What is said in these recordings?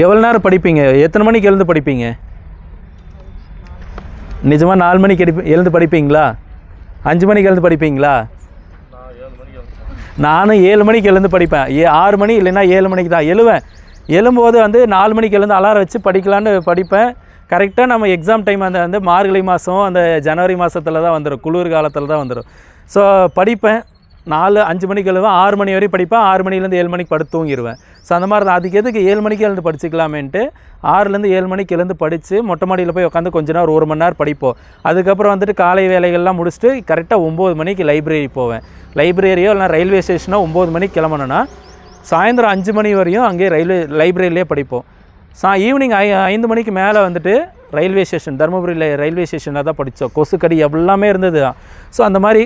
எவ்வளோ நேரம் படிப்பீங்க? எத்தனை மணிக்கு எழுந்து படிப்பீங்க? நிஜமாக நாலு மணிக்கு எடுப்பி எழுந்து படிப்பீங்களா? அஞ்சு மணிக்கு எழுந்து படிப்பீங்களா? நானும் ஏழு மணிக்கு எழுந்து படிப்பேன். ஏ ஆறு மணி இல்லைன்னா ஏழு மணிக்கு தான் எழுவேன். எழும்போது வந்து நாலு மணிக்கு எழுந்து அலாரம் வச்சு படிக்கலான்னு படிப்பேன். கரெக்டாக நம்ம எக்ஸாம் டைம் அந்த வந்து மார்கழி மாதம் அந்த ஜனவரி மாதத்தில் தான் வந்துடும் குளிர் காலத்தில் தான் வந்துடும் ஸோ படிப்பேன். நாலு அஞ்சு மணிக்கு எழுவேன் ஆறு மணி வரையும் படிப்பேன் ஆறு மணிலேருந்து ஏழு மணிக்கு படுத்து தூங்கிடுவேன் ஸோ அந்த மாதிரி தான். அதுக்கு எதுக்கு ஏழு மணிக்கு எழுந்து படிச்சுக்கலாமேன்ட்டு ஆறுலேருந்து ஏழு மணிக்கு எழுந்து படித்து மொட்டை மாடியில் போய் உட்காந்து கொஞ்ச நேரம் ஒரு மணி நேரம் படிப்போம். அதுக்கப்புறம் வந்துட்டு காலை வேலைகள்லாம் முடிச்சுட்டு கரெக்டாக ஒம்பது மணிக்கு லைப்ரரி போவேன். லைப்ரரியோ இல்லைனா ரயில்வே ஸ்டேஷனோ ஒம்பது மணிக்கு கிளம்பணுன்னா சாயந்தரம் அஞ்சு மணி வரையும் அங்கேயே ரயில்வே லைப்ரரியிலே படிப்போம். சா ஈவினிங் ஐ ஐந்து மணிக்கு மேலே வந்துட்டு ரயில்வே ஸ்டேஷன் தருமபுரியில் ரயில்வே ஸ்டேஷனில் தான் படித்தோம். கொசுக்கடி எல்லாமே இருந்தது தான் ஸோ அந்த மாதிரி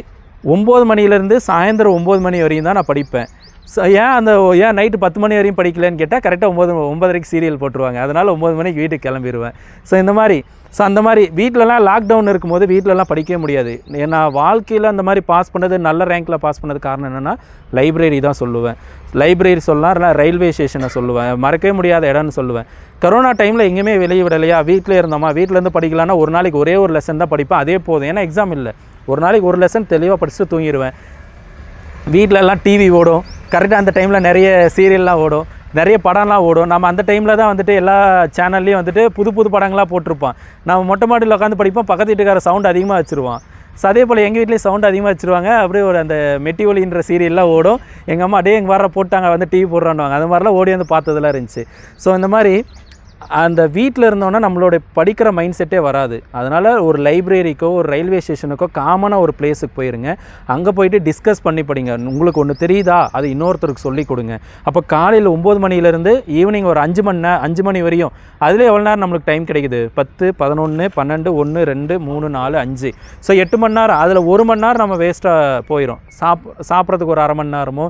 ஒம்பது மணிலேருந்து சாயந்தரம் ஒம்பது மணி வரையும் தான் நான் படிப்பேன். ஸோ ஏன் அந்த ஏன் நைட்டு பத்து மணி வரையும் படிக்கலன்னு கேட்டால் கரெக்டாக ஒம்பது ஒம்பதரைக்கு சீரியல் போட்டுருவாங்க. அதனால் ஒம்பது மணிக்கு வீட்டுக்கு கிளம்பிடுவேன் ஸோ இந்த மாதிரி ஸோ அந்த மாதிரி வீட்டிலலாம் லாக்டவுன் இருக்கும்போது வீட்டிலலாம் படிக்கவே முடியாது. ஏன்னா வாழ்க்கையில் அந்த மாதிரி பாஸ் பண்ணது நல்ல ரேங்க்கில் பாஸ் பண்ணது காரணம் என்னென்னா லைப்ரரி தான் சொல்லுவேன். லைப்ரரி சொல்லலாம் இல்லை ரயில்வே ஸ்டேஷனை சொல்லுவேன். மறக்கவே முடியாத இடம்னு சொல்லுவேன். கரோனா டைமில் எங்கேயுமே வெளியே விடலையா? வீட்டில் இருந்தோமா? வீட்டிலேருந்து படிக்கலான்னா ஒரு நாளைக்கு ஒரே ஒரு லெசன் தான் படிப்பேன். அதே போதும். ஏன்னா எக்ஸாம் இல்லை. ஒரு நாளைக்கு ஒரு லெசன் தெளிவாக படிச்சுட்டு தூங்கிடுவேன் வீட்டிலலாம் டிவி ஓடும். கரெக்டாக அந்த டைமில் நிறைய சீரியல்லாம் ஓடும். நிறைய படம்லாம் ஓடும். நம்ம அந்த டைமில் தான் வந்துட்டு எல்லா சேனல்லையும் வந்துட்டு புது புது படங்களாக போட்டிருப்பான் நம்ம மொட்டை மாடியில் உட்காந்து படிப்போம் பக்கத்து வீட்டுக்கார சவுண்ட் அதிகமாக வச்சுருவான். ஸோ அதே போல் எங்கள் வீட்லேயும் சவுண்ட் அதிகமாக வச்சுருவாங்க. அப்படியே ஒரு அந்த மெட்டி ஒலின்ற சீரியல்லாம் ஓடும். எங்கள் அம்மா அப்படியே எங்கள் வர போட்டாங்க வந்து டிவி போடுறான்னுவாங்க. அது மாதிரிலாம் ஓடி வந்து பார்த்ததெல்லாம் இருந்துச்சு. ஸோ இந்த மாதிரி அந்த வீட்டில் இருந்தோன்னா நம்மளோட படிக்கிற மைண்ட் செட்டே வராது. அதனால் ஒரு லைப்ரரிக்கோ ஒரு ரயில்வே ஸ்டேஷனுக்கோ காமனாக ஒரு பிளேஸுக்கு போயிருங்க. அங்கே போயிட்டு டிஸ்கஸ் பண்ணி படிங்க. உங்களுக்கு ஒன்று தெரியுதா? அது இன்னொருத்தருக்கு சொல்லி கொடுங்க. அப்போ காலையில் ஒம்பது மணிலேருந்து ஈவினிங் ஒரு அஞ்சு மணி நேரம் அஞ்சு மணி வரையும் அதில் எவ்வளோ நேரம் நம்மளுக்கு டைம் கிடைக்குது? பத்து பதினொன்று பன்னெண்டு ஒன்று ரெண்டு மூணு நாலு அஞ்சு. ஸோ எட்டு மணி நேரம் அதில் ஒரு மணி நேரம் நம்ம வேஸ்ட்டாக போயிடும் சாப் சாப்பிட்றதுக்கு ஒரு அரை மணி நேரமோ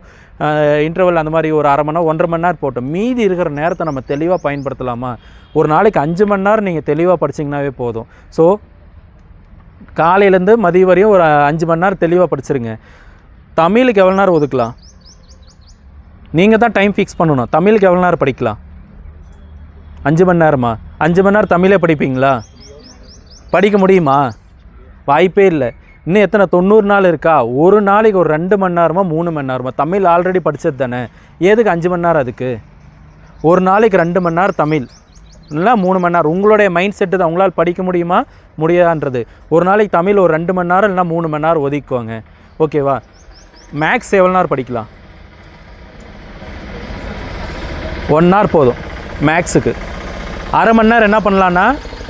இன்டர்வல் அந்த மாதிரி ஒரு அரை மணி நேரம் ஒன்றரை மணி நேரம் போட்டோம். மீதி இருக்கிற நேரத்தை நம்ம தெளிவாக பயன்படுத்தலாமா? ஒரு நாளைக்கு அஞ்சு மணி நேரம் நீங்கள் தெளிவாக படிச்சிங்கனாவே போதும். ஸோ காலையிலேருந்து மதியம் வரையும் ஒரு அஞ்சு மணி நேரம் தெளிவாக படிச்சிருங்க. தமிழுக்கு எவ்வளோ நேரம் ஒதுக்கலாம்? நீங்கள் தான் டைம் ஃபிக்ஸ் பண்ணணும். தமிழுக்கு எவ்வளோ நேரம் படிக்கலாம்? அஞ்சு மணி நேரமா? அஞ்சு மணி நேரம் தமிழே படிப்பீங்களா? படிக்க முடியுமா? வாய்ப்பே இல்லை. இன்னும் எத்தனை? தொண்ணூறு நாள் இருக்கா? ஒரு நாளைக்கு ஒரு ரெண்டு மணி நேரமோ மூணு மணி நேரமோ? தமிழ் ஆல்ரெடி படித்தது தானே? எதுக்கு அஞ்சு மணி நேரம் அதுக்கு? ஒரு நாளைக்கு ரெண்டு மணி நேரம் தமிழ். இல்லை மூணு மணி நேரம். உங்களுடைய மைண்ட் செட்டு தான். உங்களால் படிக்க முடியுமா? முடியாதுன்றது. ஒரு நாளைக்கு தமிழ் ஒரு ரெண்டு மணி நேரம் இல்லைனா மூணு மணி நேரம் ஒதுக்குவாங்க ஓகேவா மேக்ஸ் எவ்வளோ நேரம் படிக்கலாம்? ஒன் ஹவர் போதும். மேக்ஸுக்கு அரை மணி நேரம் என்ன பண்ணலான்னா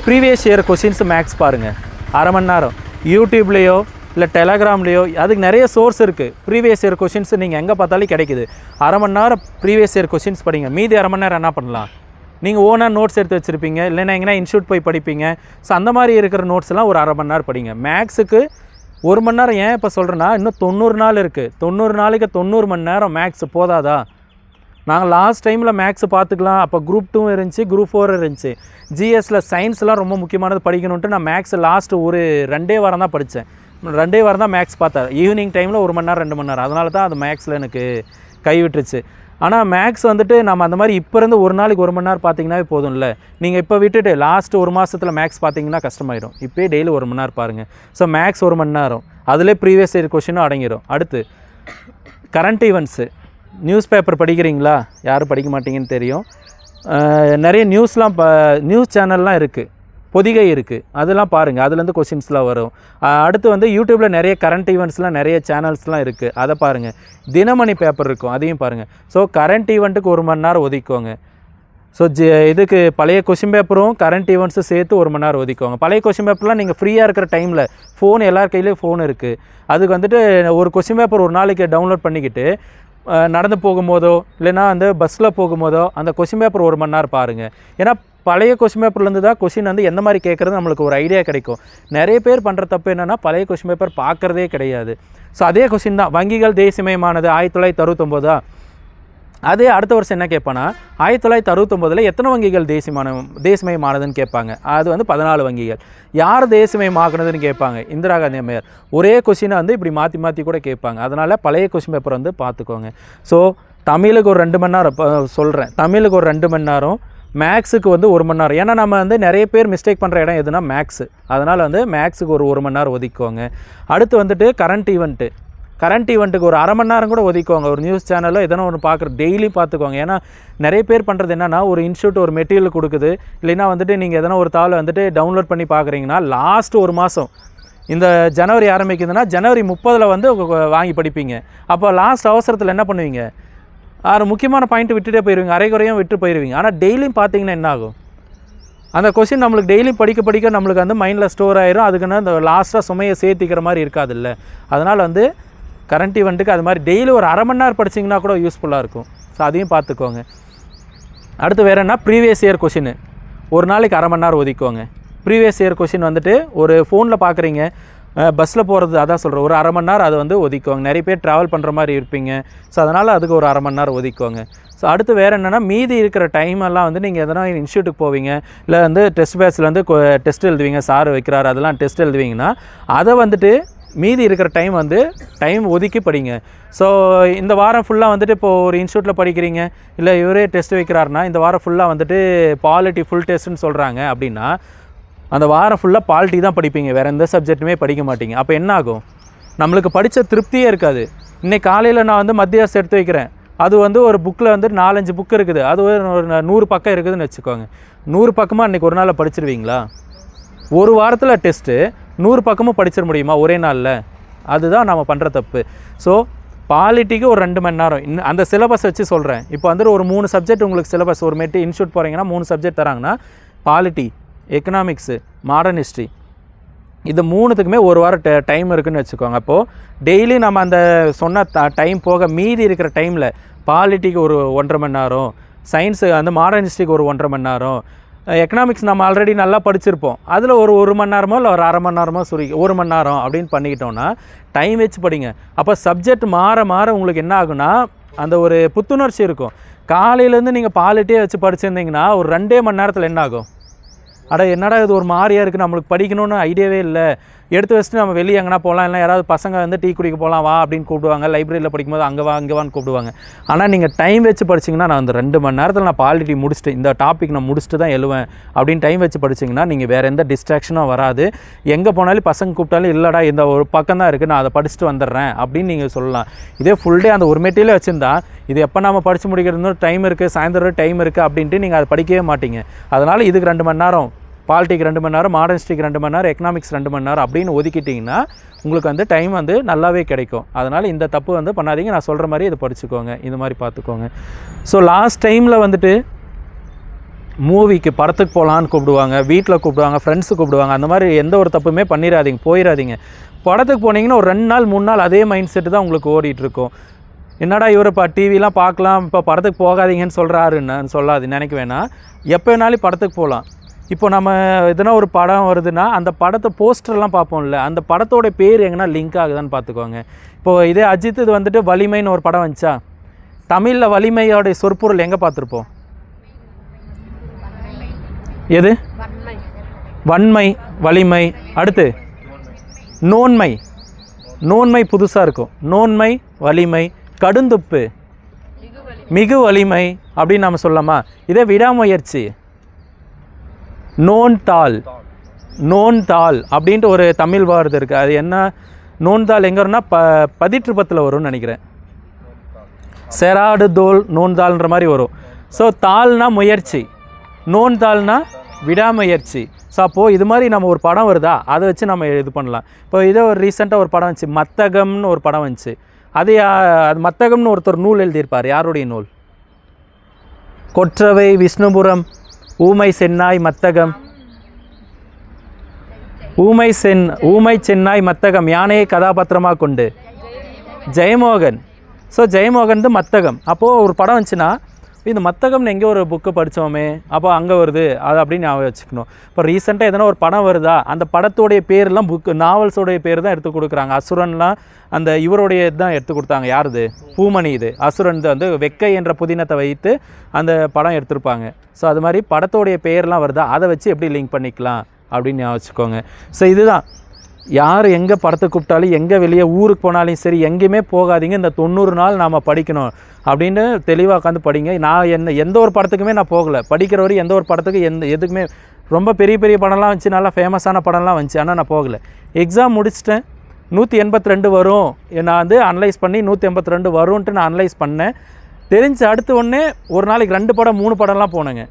ப்ரீவியஸ் இயர் கொஷின்ஸ் மேக்ஸ் பாருங்கள் அரை மணி நேரம். யூடியூப்லேயோ இல்லை டெலகிராம்லேயோ அதுக்கு நிறைய சோர்ஸ் இருக்குது ப்ரீவியஸ் இயர் கொஷின்ஸ் நீங்கள் எங்கே பார்த்தாலும் கிடைக்குது. அரை மணி நேரம் ப்ரீவியஸ் இயர் கொஷின்ஸ் படிங்க. மீதி அரை மணி நேரம் என்ன பண்ணலாம்? நீங்கள் ஓனாக நோட்ஸ் எடுத்து வச்சுருப்பீங்க. இல்லைன்னா எங்கன்னா இன்ஸ்டியூட் போய் படிப்பீங்க. ஸோ அந்த மாதிரி இருக்கிற நோட்ஸ்லாம் ஒரு அரை மணி நேரம் படிங்க. மேக்ஸுக்கு ஒரு மணி நேரம் ஏன் இப்போ சொல்கிறேன்னா இன்னும் தொண்ணூறு நாள் இருக்குது தொண்ணூறு நாளைக்கு தொண்ணூறு மணி நேரம் மேக்ஸ் போதாதா? நாங்கள் லாஸ்ட் டைமில் மேக்ஸ் பார்த்துக்கலாம். அப்போ குரூப் டூ இருந்துச்சு குரூப் ஃபோர் இருந்துச்சு. ஜிஎஸ்சில் சயின்ஸ்லாம் ரொம்ப முக்கியமானது படிக்கணுன்ட்டு நான் மேக்ஸ் லாஸ்ட் ஒரு ரெண்டே வாரம் தான் படித்தேன் ரெண்டே வாரம் தான் மேக்ஸ் பார்த்தேன். ஈவினிங் டைமில் ஒரு மணி நேரம் ரெண்டு மணி நேரம். அதனால தான் அது மேக்ஸில் எனக்கு கைவிட்டுருச்சு. ஆனால் மேக்ஸ் வந்துட்டு நம்ம அந்த மாதிரி இப்போ இருந்து ஒரு நாளைக்கு ஒரு மணி நேரம் பார்த்தீங்கன்னாவே போதும்ல. நீங்கள் இப்போ விட்டுட்டு லாஸ்ட் ஒரு மாதத்தில் மேக்ஸ் பார்த்தீங்கன்னா கஷ்டமாயிடும் இப்போயே டெய்லி ஒரு மணி நேரம் பாருங்கள் ஸோ மேக்ஸ் ஒரு மணி நேரம். அதிலே ப்ரீவியஸ் இயர் கொஷினும் அடங்கிடும் அடுத்து கரண்ட் ஈவெண்ட்ஸு நியூஸ் பேப்பர் படிக்கிறீங்களா? யாரும் படிக்க மாட்டீங்கன்னு தெரியும். நிறைய நியூஸ்லாம் ப நியூஸ் சேனல்லாம் இருக்குது பொதிகை இருக்குது அதெல்லாம் பாருங்கள் அதுலேருந்து கொஷின்ஸ்லாம் வரும். அடுத்து வந்து யூடியூப்பில் நிறைய கரண்ட் ஈவெண்ட்ஸ்லாம் நிறைய சேனல்ஸ்லாம் இருக்குது அதை பாருங்கள் தினமணி பேப்பர் இருக்கும். அதையும் பாருங்கள் ஸோ கரண்ட் ஈவெண்ட்டுக்கு ஒரு மணி நேரம் ஒதுக்கோங்க ஸோ ஜி இதுக்கு பழைய கொஷின் பேப்பரும் கரண்ட் ஈவெண்ட்ஸும் சேர்த்து ஒரு மணி நேரம் ஒதுக்குவாங்க பழைய கொஷின் பேப்பர்லாம் நீங்கள் ஃப்ரீயாக இருக்கிற டைமில் ஃபோன் எல்லார் கையிலையும் ஃபோன் இருக்குது அதுக்கு வந்துட்டு ஒரு கொஷின் பேப்பர் ஒரு நாளைக்கு டவுன்லோட் பண்ணிக்கிட்டு நடந்து போகும்போதோ இல்லைன்னா வந்து பஸ்ஸில் போகும்போதோ அந்த கொஷின் பேப்பர் ஒரு மணி நேரம் பாருங்கள் ஏன்னா பழைய கொஷின் பேப்பர்லேருந்து தான் கொஷின் வந்து எந்த மாதிரி கேட்குறது நம்மளுக்கு ஒரு ஐடியா கிடைக்கும். நிறைய பேர் பண்ணுற தப்பு என்னென்னா பழைய கொஷின் பேப்பர் பார்க்குறதே கிடையாது. ஸோ அதே கொஷின் தான். வங்கிகள் தேசியமயமானது ஆயிரத்தி தொள்ளாயிரத்தி அறுபத்தொம்போதா அதே அடுத்த வருஷம் என்ன கேட்பானா ஆயிரத்தி தொள்ளாயிரத்தி அறுபத்தொம்பதில் எத்தனை வங்கிகள் தேசியமான தேசியமயமானதுன்னு கேட்பாங்க. அது வந்து பதினாலு வங்கிகள். யார் தேசியமயமாக்குனதுன்னு கேட்பாங்க? இந்திரா காந்தி அம்மையார். ஒரே கொஷினை வந்து இப்படி மாற்றி மாற்றி கூட கேட்பாங்க. அதனால் பழைய கொஷின் பேப்பர் வந்து பார்த்துக்கோங்க. ஸோ தமிழுக்கு ஒரு ரெண்டு மணி நேரம் சொல்கிறேன் தமிழுக்கு ஒரு ரெண்டு மணி நேரம் மேக்ஸுக்கு வந்து ஒரு மணி நேரம். ஏன்னா நம்ம வந்து நிறைய பேர் மிஸ்டேக் பண்ணுற இடம் எதுனா மேக்ஸு. அதனால் வந்து மேக்ஸுக்கு ஒரு ஒரு மணி நேரம் ஒதுக்கோங்க அடுத்து வந்துட்டு கரண்ட் ஈவெண்ட்டு கரண்ட் ஈவெண்ட்டுக்கு ஒரு அரை மணி நேரம் கூட ஒதுக்குவாங்க. ஒரு நியூஸ் சேனலோ எதனா ஒன்று பார்க்குற டெய்லி பார்த்துக்குவாங்க ஏன்னா நிறைய பேர் பண்ணுறது என்னென்னா ஒரு இன்ஸ்டியூட் ஒரு மெட்டீரியல் கொடுக்குது. இல்லைன்னா வந்துட்டு நீங்கள் எதனா ஒரு தாளை வந்துட்டு டவுன்லோட் பண்ணி பார்க்குறீங்கன்னா லாஸ்ட் ஒரு மாதம் இந்த ஜனவரி ஆரம்பிக்குதுன்னா ஜனவரி முப்பதில் வந்து வாங்கி படிப்பீங்க. அப்போ லாஸ்ட் அவசரத்தில் என்ன பண்ணுவீங்க? ஆறு முக்கியமான பாயிண்ட் விட்டுட்டே போயிடுவீங்க அரைக்குறையும் விட்டு போயிடுவீங்க ஆனால் டெய்லியும் பார்த்தீங்கன்னா என்ன ஆகும்? அந்த கொஸ்டின் நம்மளுக்கு டெய்லியும் படிக்க படிக்க நம்மளுக்கு வந்து மைண்டில் ஸ்டோர் ஆயிரும். அதுக்குன்னு அந்த லாஸ்ட்டாக சுமையை சேர்த்திக்கிற மாதிரி இருக்காதுல்ல. அதனால் வந்து கரண்ட் ஈவெண்ட்டுக்கு அது மாதிரி டெய்லி ஒரு அரை மணி நேரம் படிச்சிங்கன்னா கூட யூஸ்ஃபுல்லாக இருக்கும். ஸோ அதையும் பார்த்துக்கோங்க. அடுத்து வேறு என்ன? ப்ரீவியஸ் இயர் கொஷின் ஒரு நாளைக்கு அரை மணி நேரம் ஒதுக்கோங்க ப்ரீவியஸ் இயர் கொஷின் வந்துட்டு ஒரு ஃபோனில் பார்க்குறீங்க. பஸ்ஸில் போகிறது அதான் சொல்கிறேன் ஒரு அரை மணி நேரம் அதை வந்து ஒதுக்குவாங்க நிறைய பேர் ட்ராவல் பண்ணுற மாதிரி இருப்பீங்க. ஸோ அதனால் அதுக்கு ஒரு அரை மணி நேரம் ஒதுக்குவாங்க ஸோ அடுத்து வேறு என்னென்னா மீதி இருக்கிற டைம் எல்லாம் வந்து நீங்கள் எதனா இன்ஸ்டியூட்டுக்கு போவீங்க. இல்லை வந்து டெஸ்ட் பேஸில் வந்து டெஸ்ட் எழுதுவீங்க. சார் வைக்கிறாரு அதெல்லாம் டெஸ்ட் எழுதுவீங்கன்னா அதை வந்துட்டு மீதி இருக்கிற டைம் வந்து டைம் ஒதுக்கி படிங்க ஸோ இந்த வாரம் ஃபுல்லாக வந்துட்டு இப்போ ஒரு இன்ஸ்டியூட்டில் படிக்கிறீங்க இல்லை இவரே டெஸ்ட் வைக்கிறாருன்னா இந்த வாரம் ஃபுல்லாக வந்துட்டு பாலிட்டி ஃபுல் டெஸ்ட்னு சொல்கிறாங்க அப்படின்னா அந்த வாரம் ஃபுல்லாக பாலிட்டி தான் படிப்பீங்க. வேறு எந்த சப்ஜெக்ட்டுமே படிக்க மாட்டீங்க. அப்போ என்ன ஆகும்? நம்மளுக்கு படித்த திருப்தியே இருக்காது. இன்றைக்கி காலையில் நான் வந்து மத்தியாசம் எடுத்து வைக்கிறேன். அது வந்து ஒரு புக்கில் வந்து நாலஞ்சு புக் இருக்குது. அது ஒரு ஒரு நூறு பக்கம் இருக்குதுன்னு வச்சுக்கோங்க. நூறு பக்கமாக இன்றைக்கி ஒரு நாளில் படிச்சிருவீங்களா? ஒரு வாரத்தில் டெஸ்ட்டு நூறு பக்கமும் படிச்சிட முடியுமா? ஒரே நாளில். அதுதான் நம்ம பண்ணுற தப்பு. ஸோ பாலிட்டிக்கு ஒரு ரெண்டு மணி நேரம். இன்னும் அந்த சிலபஸ் வச்சு சொல்கிறேன் இப்போ வந்துட்டு ஒரு மூணு சப்ஜெக்ட் உங்களுக்கு சிலபஸ் ஒரு மேட்டு இன்ஸ்டியூட் போகிறீங்கன்னா மூணு சப்ஜெக்ட் தராங்கன்னா பாலிட்டி எக்கனாமிக்ஸு மாடர்ன் ஹிஸ்ட்ரி இது மூணுத்துக்குமே ஒரு வாரம் ட டைம் இருக்குன்னு வச்சுக்கோங்க. அப்போது டெய்லி நம்ம அந்த சொன்ன டைம் போக மீதி இருக்கிற டைமில் பாலிட்டிக்கு ஒரு ஒன்றரை மணி நேரம். சயின்ஸு அந்த மாடர்ன் ஹிஸ்ட்ரிக்கு ஒரு ஒன்றரை மணி நேரம். எக்கனாமிக்ஸ் நம்ம ஆல்ரெடி நல்லா படிச்சிருப்போம். அதில் ஒரு ஒரு மணி நேரமோ இல்லை ஒரு அரை மணி நேரமோ சுரி ஒரு மணி நேரம் அப்படின்னு பண்ணிக்கிட்டோன்னா டைம் வச்சு படிங்க. அப்போ சப்ஜெக்ட் மாற மாற உங்களுக்கு என்ன ஆகுனா அந்த ஒரு புத்துணர்ச்சி இருக்கும். காலையிலேருந்து நீங்கள் பாலிட்டியே வச்சு படிச்சிருந்தீங்கன்னா ஒரு ரெண்டே மணி நேரத்தில் என்ன ஆகும்? அட என்னடா இது ஒரு மாதிரியாக இருக்குது நம்மளுக்கு படிக்கணும்னு ஐடியாவே இல்லை. எடுத்து வச்சுட்டு நம்ம வெளியே எங்கன்னா போகலாம் இல்லை யாராவது பசங்க வந்து டீ குடிக்க போகலாம் வா அப்படின்னு கூப்பிடுவாங்க. லைப்ரரியில் படிக்கும்போது அங்கே வா அங்கே வான்னு கூப்பிடுவாங்க. ஆனால் நீங்கள் டைம் வச்சு படிச்சிங்கன்னா நான் அந்த ரெண்டு மணி நேரத்தில் நான் பாலிட்டி முடிச்சுட்டு இந்த டாபிக் நான் முடிச்சுட்டு தான் எழுவேன் அப்படின்னு டைம் வச்சு படிச்சிங்கன்னா நீங்கள் வேறு எந்த டிஸ்ட்ராக்ஷனும் வராது. எங்கே போனாலும் பசங்க கூப்பிட்டாலும் இல்லைடா இந்த ஒரு பக்கம் தான் இருக்குது நான் அதை படிச்சுட்டு வந்துடுறேன் அப்படின்னு நீங்கள் சொல்லலாம். இதே ஃபுல் டே அந்த ஒரு மெட்டீரியல் வச்சுருந்தா இது எப்போ நம்ம படித்து முடிக்கிறது டைம் இருக்குது சாயந்தரம் டைம் இருக்குது அப்படின்ட்டு நீங்கள் அதை படிக்கவே மாட்டீங்க. அதனால் இதுக்கு ரெண்டு மணி நேரம் பாலிட்டிக் ரெண்டு மணி நேரம் மாடர்ன் ரெண்டு மணி நேரம் எக்கனாமிக்ஸ் ரெண்டு மணி நேரம் அப்படின்னு ஒதுக்கிட்டிங்கன்னா உங்களுக்கு வந்து டைம் வந்து நல்லாவே கிடைக்கும். அதனால் இந்த தப்பு வந்து பண்ணாதீங்க. நான் சொல்கிற மாதிரி இதை படிச்சுக்கோங்க. இந்த மாதிரி பார்த்துக்கோங்க. ஸோ லாஸ்ட் டைமில் வந்துட்டு மூவிக்கு படத்துக்கு போகலான்னு கூப்பிடுவாங்க வீட்டில் கூப்பிடுவாங்க ஃப்ரெண்ட்ஸு கூப்பிடுவாங்க அந்த மாதிரி எந்த ஒரு தப்புமே பண்ணிடாதீங்க போயிடாதீங்க படத்துக்கு போனீங்கன்னா ஒரு ரெண்டு நாள் மூணு நாள் அதே மைண்ட் செட்டு தான் உங்களுக்கு ஓடிட்டுருக்கும். என்னடா இவர் இப்போ டிவிலாம் பார்க்கலாம் இப்போ படத்துக்கு போகாதீங்கன்னு சொல்கிறாருன்னு சொல்லாது நினைக்க வேணாம். எப்போ வேணாலும் படத்துக்கு போகலாம் இப்போ நம்ம எதனா ஒரு படம் வருதுன்னா அந்த படத்தை போஸ்டர்லாம் பார்ப்போம்ல அந்த படத்தோட பேர் எங்கன்னா லிங்க் ஆகுதான்னு பார்த்துக்கோங்க. இப்போது இதே அஜித் இது வந்துட்டு வலிமைன்னு ஒரு படம் வந்துச்சா? தமிழில் வலிமையோடைய சொற்பொருள் எங்கே பார்த்துருப்போம்? எது? வன்மை வலிமை. அடுத்து நோன்மை. நோன்மை புதுசாக இருக்கும். நோன்மை வலிமை கடுந்துப்பு. மிகு வலிமை அப்படின்னு நம்ம சொல்லலாமா? இதே விடாமுயற்சி. நோன் தாள். நோன் தாள் அப்படின்ட்டு ஒரு தமிழ் வார்த்தை இருக்குது அது என்ன? நோன் தாள் எங்கே வரும்னா ப பதிற்றுப்பத்தில் வரும்னு நினைக்கிறேன். செராடு தோல் நோன் தாள்ன்ற மாதிரி வரும். ஸோ தாள்னா முயற்சி. நோன்தாள்னா விடாமுயற்சி. ஸோ அப்போது இது மாதிரி நம்ம ஒரு படம் வருதா? அதை வச்சு நம்ம இது பண்ணலாம். இப்போ இதே ஒரு ரீசெண்டாக ஒரு படம் வந்துச்சு. மத்தகம்னு ஒரு படம் வந்துச்சு. அது யா- அது மத்தகம்னு ஒருத்தர் நூல் எழுதியிருப்பார். யாருடைய நூல்? கொற்றவை விஷ்ணுபுரம். ஊமை சென்னாய் மத்தகம். ஊமை சென் ஊமை சென்னாய் மத்தகம். யானையை கதாபாத்திரமாக கொண்டு? ஜெயமோகன். ஸோ ஜெயமோகன் வந்து மத்தகம். அப்போது ஒரு படம் வந்துச்சுன்னா இந்த மத்தகம்னு எங்கே ஒரு புக்கு படித்தோமே அப்போ அங்கே வருது அது அப்படின்னு ஞாபகம் வச்சுக்கணும். இப்போ ரீசெண்டாக எதனா ஒரு படம் வருதா அந்த படத்தோடைய பேர்லாம் புக்கு நாவல்ஸோடைய பேர் தான் எடுத்து கொடுக்குறாங்க. அசுரன்லாம் அந்த இவருடைய தான் எடுத்து கொடுத்தாங்க. யாருது? பூமணி இது. அசுரன் வந்து வெக்கை என்ற புதினத்தை வைத்து அந்த படம் எடுத்திருப்பாங்க. ஸோ அது மாதிரி படத்தோடைய பெயர்லாம் வருதா? அதை வச்சு எப்படி லிங்க் பண்ணிக்கலாம் அப்படின்னு ஞாபகம் வச்சுக்கோங்க. ஸோ இதுதான். யார் எங்கே படத்துக்கு கூப்பிட்டாலும் எங்கே வெளியே ஊருக்கு போனாலும் சரி எங்கேயுமே போகாதீங்க இந்த தொண்ணூறு நாள் நாம் படிக்கணும். அப்படின்னு தெளிவாக உட்காந்து படிங்க. நான் என்ன எந்த ஒரு படத்துக்குமே நான் போகலை. படிக்கிற வரையும் எந்த ஒரு படத்துக்கு எந்த எதுக்குமே ரொம்ப பெரிய பெரிய படம்லாம் வந்துச்சு நல்லா ஃபேமஸான படம்லாம் வந்துச்சு. ஆனால் நான் போகலை. எக்ஸாம் முடிச்சிட்டேன். நூற்றி எண்பத்தி ரெண்டு வரும். நான் வந்து அனலைஸ் பண்ணி நூற்றி எண்பத்தி ரெண்டு வரும்ன்ட்டு நான் அனலைஸ் பண்ணேன். தெரிஞ்சு அடுத்த உடனே ஒரு நாளைக்கு ரெண்டு படம் மூணு படம்லாம் போனேங்க.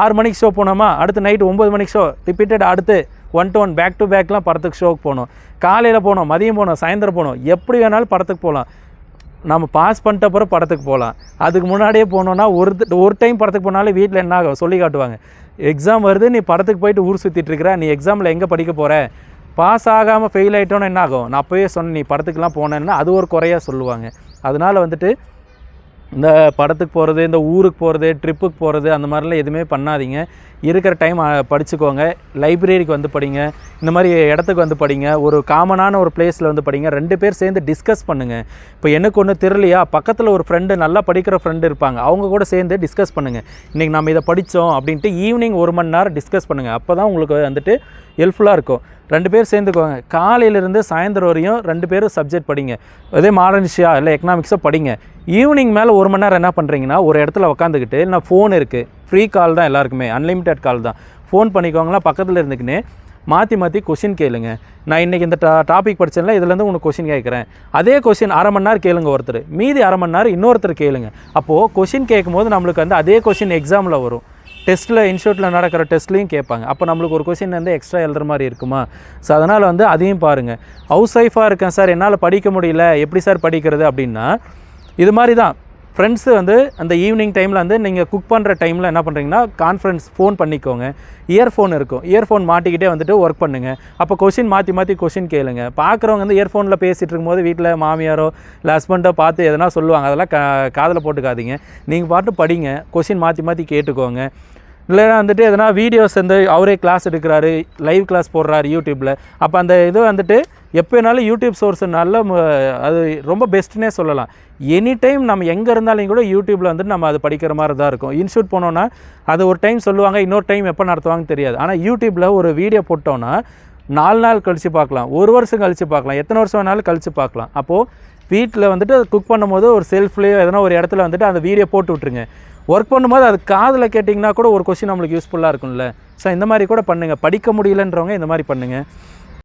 ஆறு மணிக்கு ஷோ போனோமா? அடுத்து நைட்டு ஒம்பது மணிக்கு ஷோ ரிப்பீட்டட் அடுத்து one to one back to பேக்லாம் படத்துக்கு ஷோக்கு போகணும். காலையில் போனோம் மதியம் போனோம் சாயந்தரம் போகணும். எப்படி வேணாலும் படத்துக்கு போகலாம். நம்ம பாஸ் பண்ணிட்ட அப்புறம் படத்துக்கு போகலாம். அதுக்கு முன்னாடியே போனோன்னா ஒரு ஒரு டைம் படத்துக்கு போனாலே வீட்டில் என்ன ஆகும்? சொல்லி காட்டுவாங்க. எக்ஸாம் வருது நீ படத்துக்கு போயிட்டு ஊர் சுற்றிட்டு இருக்கிற நீ எக்ஸாமில் எங்கே படிக்க போகிற பாஸ் ஆகாமல் ஃபெயில் ஆகிட்டோன்னு என்ன ஆகும்? நான் அப்போயே சொன்னேன் நீ படத்துக்குலாம் போனேன்னா அது ஒரு குறையாக சொல்லுவாங்க. அதனால் வந்துட்டு இந்த படத்துக்கு போகிறது இந்த ஊருக்கு போகிறது ட்ரிப்புக்கு போகிறது அந்த மாதிரிலாம் எதுவுமே பண்ணாதீங்க. இருக்கிற டைம் படிச்சுக்கோங்க. லைப்ரரிக்கு வந்து படிங்க. இந்த மாதிரி இடத்துக்கு வந்து படிங்க. ஒரு காமனான ஒரு பிளேஸில் வந்து படிங்க. ரெண்டு பேர் சேர்ந்து டிஸ்கஸ் பண்ணுங்கள் இப்போ எனக்கு ஒன்று தெரியலையா? பக்கத்தில் ஒரு ஃப்ரெண்டு நல்லா படிக்கிற ஃப்ரெண்டு இருப்பாங்க. அவங்க கூட சேர்ந்து டிஸ்கஸ் பண்ணுங்கள் இன்றைக்கி நம்ம இதை படித்தோம் அப்படின்ட்டு ஈவினிங் ஒரு மணி நேரம் டிஸ்கஸ் பண்ணுங்கள் அப்போ தான் உங்களுக்கு வந்துட்டு ஹெல்ப்ஃபுல்லாக இருக்கும். ரெண்டு பேர் சேர்ந்துக்கோங்க. காலையிலேருந்து சாயந்தரம் வரையும் ரெண்டு பேரும் சப்ஜெக்ட் படிங்க. அதே மாடர்னிஷியா இல்லை எக்கனாமிக்ஸோ படிங்க. ஈவினிங் மேலே ஒரு மணி நேரம் என்ன பண்ணுறீங்கன்னா ஒரு இடத்துல உட்காந்துக்கிட்டு நான் ஃபோன் இருக்குது ஃப்ரீ கால் தான் எல்லாருக்குமே. அன்லிமிட்டெட் கால் தான். ஃபோன் பண்ணிக்கோங்களா பக்கத்தில் இருந்துக்குன்னு மாற்றி மாற்றி கொஷின் கேளுங்க. நான் இன்றைக்கி இந்த டா டாபிக் படிச்சேன்ல இதுலேருந்து உனக்கு கொஷின் கேட்குறேன். அதே கொஷின் அரை மணி நேரம் கேளுங்க ஒருத்தர். மீதி அரை மணி நேரம் இன்னொருத்தர் கேளுங்க. அப்போது கொஷின் கேட்கும்போது நம்மளுக்கு வந்து அதே கொஷின் எக்ஸாமில் வரும். டெஸ்ட்டில் இன்ஸ்டியூட்டில் நடக்கிற டெஸ்ட்லையும் கேட்பாங்க. அப்போ நம்மளுக்கு ஒரு கொஷின் வந்து எக்ஸ்ட்ரா எழுதுற மாதிரி இருக்குமா? ஸோ அதனால் வந்து அதையும் பாருங்கள் ஹவுஸ் ஒய்ஃபாக இருக்கேன் சார் என்னால் படிக்க முடியல. எப்படி சார் படிக்கிறது அப்படின்னா இது மாதிரி தான். ஃப்ரெண்ட்ஸு வந்து அந்த ஈவினிங் டைமில் வந்து நீங்கள் குக் பண்ணுற டைமில் என்ன பண்ணுறீங்கன்னா கான்ஃபரன்ஸ் ஃபோன் பண்ணிக்கோங்க. இயர்ஃபோன் இருக்கும். இயர்ஃபோன் மாட்டிக்கிட்டே வந்துட்டு ஒர்க் பண்ணுங்கள் அப்போ கொஷின் மாற்றி மாற்றி கொஷின் கேளுங்க. பார்க்குறவங்க வந்து இயர்ஃபோனில் பேசிகிட்டு இருக்கும்போது வீட்டில் மாமியாரோ இல்லை ஹஸ்பண்டோ பார்த்து எதனா சொல்லுவாங்க அதெல்லாம் கா காதில் போட்டுக்காதீங்க. நீங்கள் பாட்டு படிங்க. கொஷின் மாற்றி மாற்றி கேட்டுக்கோங்க. இல்லைன்னா வந்துட்டு எதனா வீடியோஸ் வந்து அவரே கிளாஸ் எடுக்கிறாரு லைவ் கிளாஸ் போடுறாரு யூடியூப்பில் அப்போ அந்த இது வந்துட்டு எப்போ வேணாலும் யூடியூப் சோர்ஸ் நல்ல அது ரொம்ப பெஸ்ட்டுனே சொல்லலாம். எனி டைம் நம்ம எங்கே இருந்தாலும் கூட யூடியூப்பில் வந்துட்டு நம்ம அது படிக்கிற மாதிரி தான் இருக்கும். இன்ஸ்டியூட் போனோன்னா அது ஒரு டைம் சொல்லுவாங்க இன்னொரு டைம் எப்போ நடத்துவாங்கன்னு தெரியாது. ஆனால் யூடியூப்பில் ஒரு வீடியோ போட்டோன்னா நாலு நாள் கழித்து பார்க்கலாம் ஒரு வருஷம் கழித்து பார்க்கலாம் எத்தனை வருஷம் வேணாலும் கழித்து பார்க்கலாம். அப்போது வீட்டில் வந்துட்டு குக் பண்ணும்போது ஒரு செல்ஃப்லேயோ எதனா ஒரு இடத்துல வந்துட்டு அந்த வீடியோ போட்டு விட்ருங்க ஒர்க் பண்ணும்போது அது காதில் கேட்டிங்கன்னா கூட ஒரு கொஸ்டின் நம்மளுக்கு யூஸ்ஃபுல்லாக இருக்கும்ல. ஸோ இந்த மாதிரி கூட பண்ணுங்கள் படிக்க முடியலன்றவங்க இந்த மாதிரி பண்ணுங்கள்